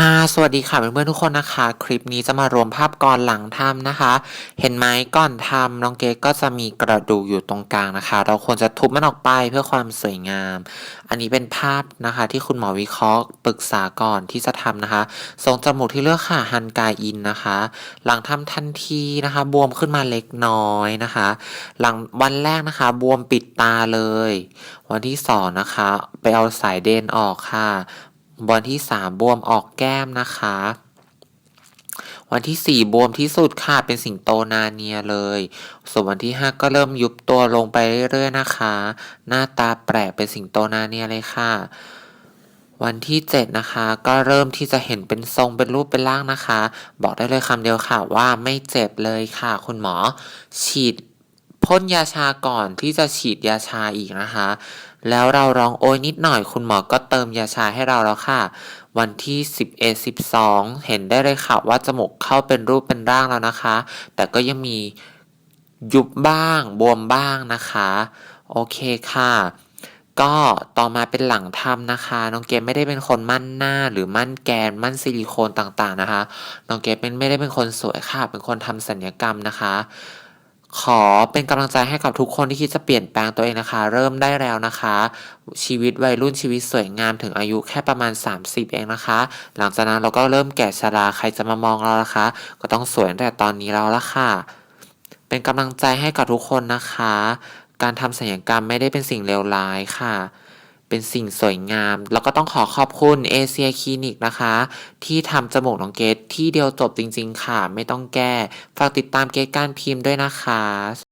ค่ะ สวัสดีค่ะเพื่อนๆทุกคนนะคะ คลิปนี้จะมารวมภาพก่อนหลังทำนะคะ เห็นไหมก่อนทำน้องเกดก็จะมีกระดูกอยู่ตรงกลางนะคะ เราควรจะทุบมันออกไปเพื่อความสวยงาม อันนี้เป็นภาพนะคะ ที่คุณหมอวิเคราะห์ปรึกษาก่อนที่จะทำนะคะทรงจมูกที่เลือกค่ะฮันกาอินนะคะ หลังทำทันทีนะคะ บวมขึ้นมาเล็กน้อยนะคะ หลังวันแรกนะคะ บวมปิดตาเลย วันที่สองนะคะ ไปเอาสายเดนออกค่ะ วันที่สามบวมออกแก้มนะคะ วันที่สี่บวมที่สุดค่ะเป็นสิงโตนาเนียเลย ส่วนวันที่ห้าก็เริ่มยุบตัวลงไปเรื่อยๆนะคะ หน้าตาแปลกเป็นสิงโตนาเนียเลยค่ะ วันที่เจ็ดนะคะก็เริ่มที่จะเห็นเป็นทรงเป็นรูปเป็นร่างนะคะ บอกได้เลยคำเดียวค่ะว่าไม่เจ็บเลยค่ะ คุณหมอ ฉีด พ่นยาชาก่อนที่จะฉีดยาชาอีกนะคะ แล้วเราร้องโอยนิดหน่อยคุณหมอก็เติมยาชาให้เราแล้วค่ะ วันที่ 11 12 เห็นได้เลยค่ะว่าจมูกเข้าเป็นรูปเป็นร่างแล้วนะคะ แต่ก็ยังมียุบบ้างบวมบ้างนะคะ โอเคค่ะก็ต่อมาเป็นหลังทำนะคะ น้องเกมไม่ได้เป็นคนมั่นหน้าหรือมั่นแกน มั่นซิลิโคนต่างๆนะคะ น้องเกมเป็นไม่ได้เป็นคนสวยค่ะ เป็นคนทำสัญญกรรมนะคะ ขอเป็นกำลังใจให้กับทุกคนที่คิดจะเปลี่ยนแปลงตัวเองนะคะ เริ่มได้แล้วนะคะ ชีวิตวัยรุ่นชีวิตสวยงามถึงอายุแค่ประมาณ 30 เองนะคะ หลังจากนั้นเราก็เริ่มแก่ชราใครจะมามองเราล่ะคะ ก็ต้องสวยตั้งแต่ตอนนี้แล้วละค่ะ เป็นกำลังใจให้กับทุกคนนะคะ การทำศัลยกรรมไม่ได้เป็นสิ่งเลวร้ายค่ะ เป็นสิ่งสวยงาม แล้วก็ต้องขอขอบคุณเอเชียคลินิกนะคะ ที่ทำจมูกน้องเกดที่เดียวจบจริง ๆ ค่ะ ไม่ต้องแก้ ฝากติดตามเกดการพิมพ์ด้วยนะคะ